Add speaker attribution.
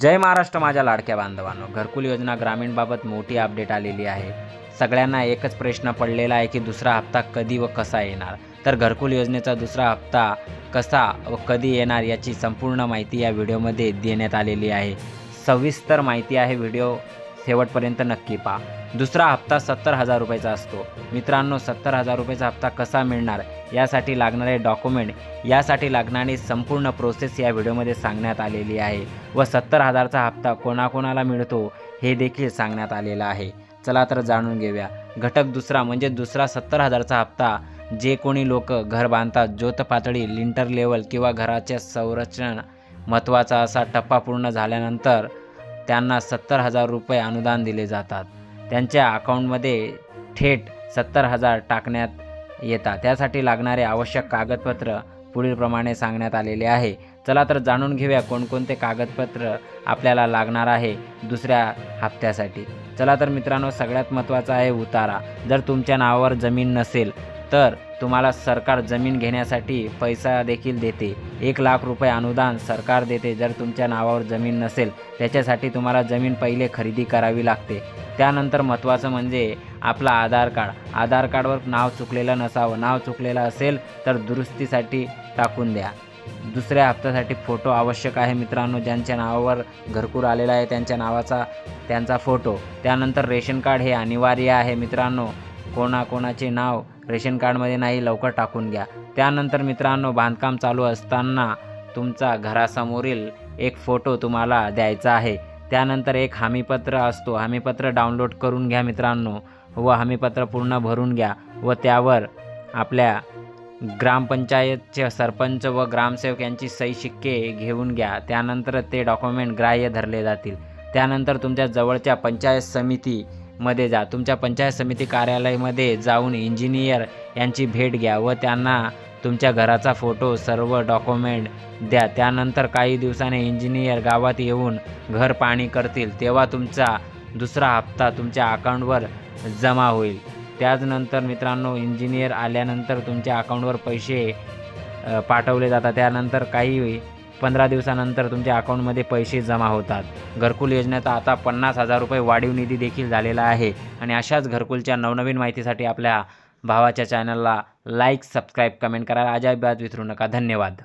Speaker 1: जय महाराष्ट्र माझ्या लाडक्या बांधवांनो. घरकुल योजना ग्रामीणबाबत मोठी अपडेट आलेली आहे. सगळ्यांना एकच प्रश्न पडलेला आहे की दुसरा हप्ता कधी व कसा येणार? तर घरकुल योजनेचा दुसरा हप्ता कसा व कधी येणार याची संपूर्ण माहिती या व्हिडिओमध्ये देण्यात आलेली आहे. सविस्तर माहिती आहे व्हिडिओ शेवटपर्यंत नक्की पहा. दुसरा हप्ता सत्तर हजार रुपयाचा असतो. मित्रांनो सत्तर हजार रुपयाचा हप्ता कसा मिळणार? यासाठी लागणारे डॉक्युमेंट यासाठी लागणारी संपूर्ण प्रोसेस या व्हिडिओमध्ये सांगण्यात आलेली आहे व सत्तर हजारचा हप्ता कोणाकोणाला मिळतो हे देखील सांगण्यात आलेलं आहे. चला तर जाणून घेऊया. घटक दुसरा म्हणजे दुसरा सत्तर हजारचा हप्ता जे कोणी लोक घर बांधतात ज्योत पातळी लिंटर लेवल किंवा घराच्या संरचना महत्त्वाचा असा टप्पा पूर्ण झाल्यानंतर त्यांना सत्तर हजार रुपये अनुदान दिले जातात. त्यांच्या अकाउंटमध्ये थेट सत्तर हजार टाकण्यात येतात. त्यासाठी लागणारे आवश्यक कागदपत्र पुढीलप्रमाणे सांगण्यात आलेले आहे. चला तर जाणून घेऊया कोणकोणते कागदपत्र आपल्याला लागणार आहे दुसऱ्या हप्त्यासाठी. चला तर मित्रांनो सगळ्यात महत्त्वाचा आहे उतारा. जर तुमच्या नावावर जमीन नसेल तर तुम्हाला सरकार जमीन घेण्यासाठी पैसा देखील देते. एक लाख रुपये अनुदान सरकार देते जर तुमच्या नावावर जमीन नसेल. त्याच्यासाठी तुम्हाला जमीन पहिले खरेदी करावी लागते. त्यानंतर महत्त्वाचं म्हणजे आपला आधार कार्ड. आधार कार्डवर नाव चुकलेलं नसावं. नाव चुकलेलं असेल तर दुरुस्तीसाठी टाकून द्या. दुसऱ्या हप्त्यासाठी फोटो आवश्यक आहे मित्रांनो. ज्यांच्या नावावर घरकूर आलेला आहे त्यांच्या नावाचा त्यांचा फोटो त्यानंतर रेशन कार्ड हे अनिवार्य आहे मित्रांनो. कोणाकोणाचे नाव रेशन कार्डमध्ये नाही लवकर टाकून घ्या. त्यानंतर मित्रांनो बांधकाम चालू असताना तुमचा घरासमोरील एक फोटो तुम्हाला द्यायचा आहे. त्यानंतर एक हमीपत्र असतो. हमीपत्र डाउनलोड करून घ्या मित्रांनो व हमीपत्र पूर्ण भरून घ्या व त्यावर आपल्या ग्रामपंचायतचे सरपंच व ग्रामसेवक यांची सही शिक्के घेऊन घ्या. त्यानंतर ते डॉक्युमेंट ग्राह्य धरले जातील. त्यानंतर तुमच्या जवळच्या पंचायत समिती मध्ये जा. तुमच्या पंचायत समिती कार्यालयामध्ये जाऊन इंजिनियर यांची भेट घ्या व त्यांना तुमच्या घराचा फोटो सर्व डॉक्युमेंट द्या. त्यानंतर काही दिवसाने इंजिनियर गावात येऊन घर पाणी करतील. तेव्हा तुमचा दुसरा हप्ता तुमच्या अकाउंटवर जमा होईल. त्याचनंतर मित्रांनो इंजिनियर आल्यानंतर तुमच्या अकाउंटवर पैसे पाठवले जातात. त्यानंतर काही पंधरा दिवसानंतर तुमच्या अकाउंटमध्ये पैसे जमा होतात. घरकुल योजनेचा आता पन्नास हजार रुपये वाढीव निधी देखील झालेला आहे आणि अशाच घरकुलच्या नवनवीन माहितीसाठी आपल्या भावाच्या चॅनलला लाईक सबस्क्राईब कमेंट करायला अजिबात विसरू नका. धन्यवाद.